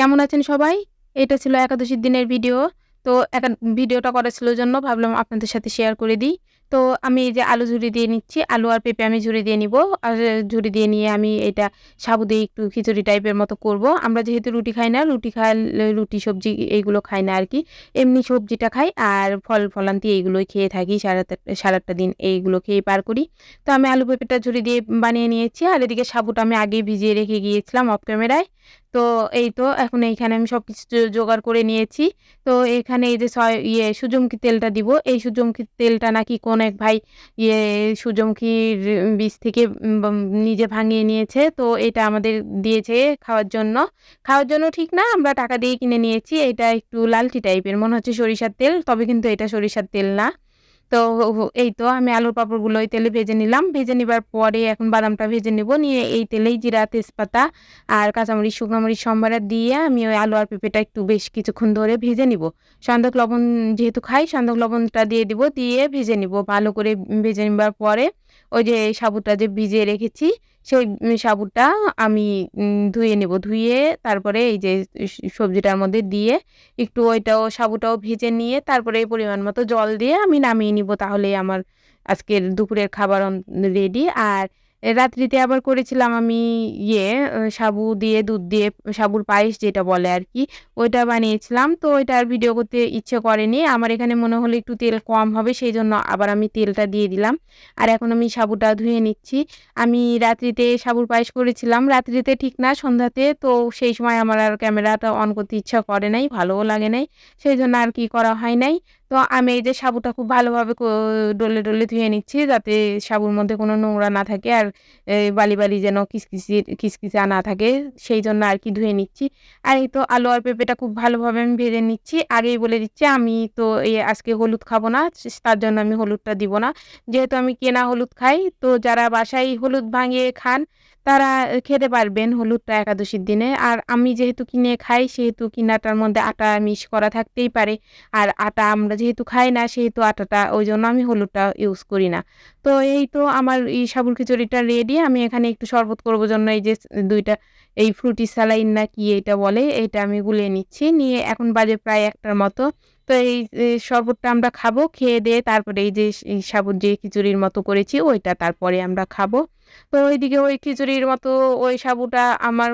কেমন আছেন সবাই? এটা ছিল একাদশীর দিনের ভিডিও। তো ভিডিওটা করা ছিল জন্য ভাবলাম আপনাদের সাথে শেয়ার করে দিই। তো আমি এই যে আলু ঝুরি দিয়ে নিচ্ছি। আলু আর পেঁপে আমি ঝুরি দিয়ে নিবো। আর ঝুরি দিয়ে নিয়ে আমি এটা সাবু দিয়ে একটু খিচুড়ি টাইপের মতো করব। আমরা যেহেতু রুটি খাই না, রুটি খাইলে রুটি সবজি এইগুলো খাই না আর কি এমনি সবজিটা খাই আর ফল ফলান্তি এইগুলোই খেয়ে থাকি সারাটা সারাটা দিন এইগুলো খেয়ে পার করি। তো আমি আলু পেঁপেটা ঝুরি দিয়ে বানিয়ে নিয়েছি। আর এদিকে সাবুটা আমি আগেই ভিজিয়ে রেখে গিয়েছিলাম অফ ক্যামেরায়। তো এই তো এখন এইখানে আমি সব কিছু জোগাড় করে নিয়েছি। তো এখানে এই যে ইয়ে সূর্যমুখী তেলটা দিব। এই সূর্যমুখী তেলটা নাকি কোন এক ভাই ইয়ে সূর্যমুখীর বীজ থেকে নিজে ভাঙিয়ে নিয়েছে। তো এটা আমাদের দিয়েছে খাওয়ার জন্য। খাওয়ার জন্য ঠিক না, আমরা টাকা দিয়ে কিনে নিয়েছি। এটা একটু লালটি টাইপের। মনে হচ্ছে সরিষার তেল। তবে কিন্তু এটা সরিষার তেল না। তো এই তো আমি আলুর পাঁপড়গুলো ওই তেলে ভেজে নিলাম। ভেজে নিবার পরে এখন বাদামটা ভেজে নেব নিয়ে এই তেলেই জিরা, তেজপাতা আর কাঁচামরিচ, শুকনামরিচ সম্বার দিয়ে আমি ওই আলু আর পেঁপেটা একটু বেশ কিছুক্ষণ ধরে ভেজে নিব। সন্দক লবণ যেহেতু খাই সন্দক লবণটা দিয়ে দিব। দিয়ে ভেজে নিব। ভালো করে ভেজে নেবার পরে ওই যে সাবুটা যে ভিজিয়ে রেখেছি, সেই সাবুটা আমি ধুয়ে নেব। ধুয়ে তারপরে এই যে সবজিটার মধ্যে দিয়ে একটু ওইটাও, সাবুটাও ভেজে নিয়ে তারপরে এই পরিমাণ মতো জল দিয়ে আমি নামিয়ে নিব। তাহলেই আমার আজকের দুপুরের খাবার রেডি। আর রাত্রিতে আবার করেছিলাম আমি ইয়ে সাবু দিয়ে, দুধ দিয়ে, সাবুর পায়েস যেটা বলে আর কি, ওইটা বানিয়েছিলাম। তো ওইটা আর ভিডিও করতে ইচ্ছে করেনি। আমার এখানে মনে হলো একটু তেল কম হবে সেই জন্য আবার আমি তেলটা দিয়ে দিলাম। আর এখন আমি সাবুটা ধুয়ে নিচ্ছি। আমি রাত্রিতে সাবুর পায়েস করেছিলাম। রাত্রিতে ঠিক না সন্ধ্যাতে। তো সেই সময় আমার আর ক্যামেরাটা অন করতে ইচ্ছা করে নাই। ভালোও লাগে নাই। সেই জন্য আর কি করা হয় নাই। তো আমি এই যে সাবুটা খুব ভালোভাবে ডলে, ডলে ধুয়ে নিচ্ছি যাতে সাবুর মধ্যে কোনো নোংরা না থাকে আর বালি, বালি যেন কিচকিচির কিচকিচা না থাকে সেই জন্য আর কি ধুয়ে নিচ্ছি। আর এই তো আলু আর পেঁপেটা খুব ভালোভাবে আমি ভেজে নিচ্ছি। আগেই বলে দিচ্ছি আমি তো এই আজকে হলুদ খাব না। তার জন্য আমি হলুদটা দিব না। যেহেতু আমি কেনা হলুদ খাই তো যারা বাসায় হলুদ ভাঙিয়ে খান তারা খেতে পারবেন হলুদটা একাদশীর দিনে। আর আমি যেহেতু কিনে খাই, সেহেতু কিনাটার মধ্যে আটা মিক্স করা থাকতেই পারে। আর আটা আমরা যেহেতু খাই না, সেহেতু আটাটা ওই জন্য আমি হলুদটা ইউজ করি না। তো এই তো আমার এই সাবুর খিচুড়িটা রেডি। আমি এখানে একটু শরবত করব জন্য এই যে দুইটা, এই ফ্রুটি স্যালাইন না কি এটা বলে, এটা আমি গুলিয়ে নিচ্ছি। নিয়ে এখন বাজে প্রায় একটার মতো। তো এই শরবতটা আমরা খাব। খেয়ে দিয়ে তারপরে এই যে সাবুর যে খিচুড়ির মতো করেছি, ওইটা তারপরে আমরা খাব। তো ওইদিকে ওই খিচুড়ির মতো ওই সাবুটা আমার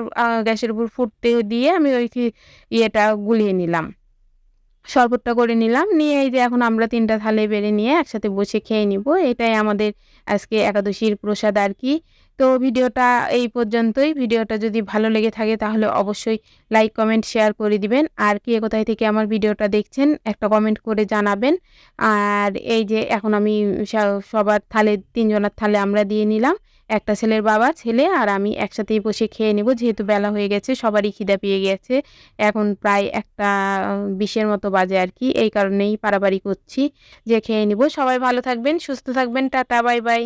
গ্যাসের উপর ফুটতে দিয়ে আমি ওই ইয়েটা গুলিয়ে নিলাম। শরবতটা করে নিলাম। নিয়ে এই যে এখন আমরা ৩ টা থালে বেড়ে নিয়ে একসাথে বসে খেয়ে নিব। এটাই আমাদের আজকে একাদশীর প্রসাদ আরকি। তো ভিডিওটা এই পর্যন্তই। ভিডিওটা যদি ভালো লেগে থাকে তাহলে অবশ্যই লাইক, কমেন্ট, শেয়ার করে দিবেন। আর কে কোথায় থেকে আমার ভিডিওটা দেখছেন একটা কমেন্ট করে জানাবেন। আর এই যে এখন আমি সবার থালে ৩ জনের থালে আমরা দিয়ে নিলাম। একটা ছেলের বাবা, ছেলে আর আমি একসাথেই বসে খেয়ে নেব যেহেতু বেলা হয়ে গেছে সবারই খিদা পেয়ে গেছে। এখন প্রায় ১টা ২০ এর মতো বাজে আর কি এই কারণেই পারাপারি করছি যে খেয়ে নিব। সবাই ভালো থাকবেন, সুস্থ থাকবেন। Tata, bye, bye.